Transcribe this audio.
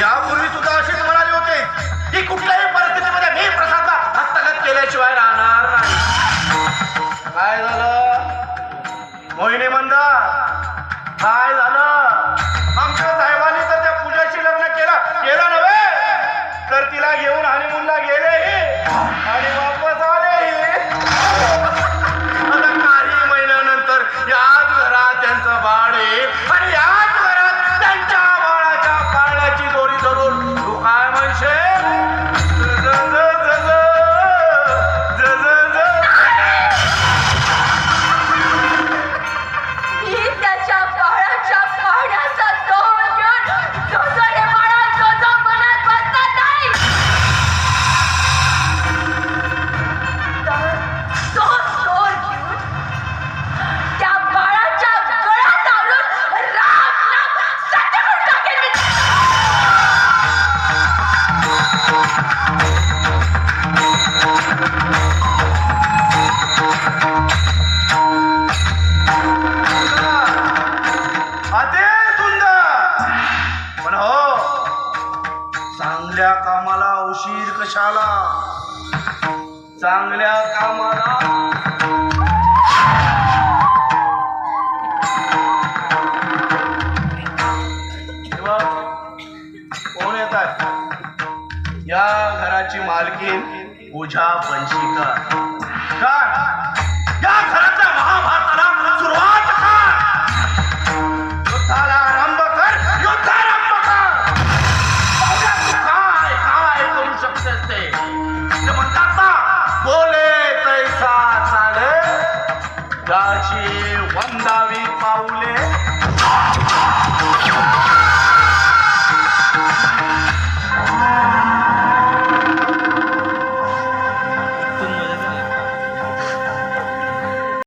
यापूर्वी सुद्धा असेच म्हणाले होते की कुठल्याही परिस्थितीमध्ये मी प्रसादला हस्तगत केल्याशिवाय राहणार नाही. काय झालं? मोहिनी मंदा काय झालं? चांगल्या कामाला उशीर कशाला? चांगल्या कामाला कोण येत या घराची मालकीन पूजा पंचीकर. बोले तैसा चाले. गाची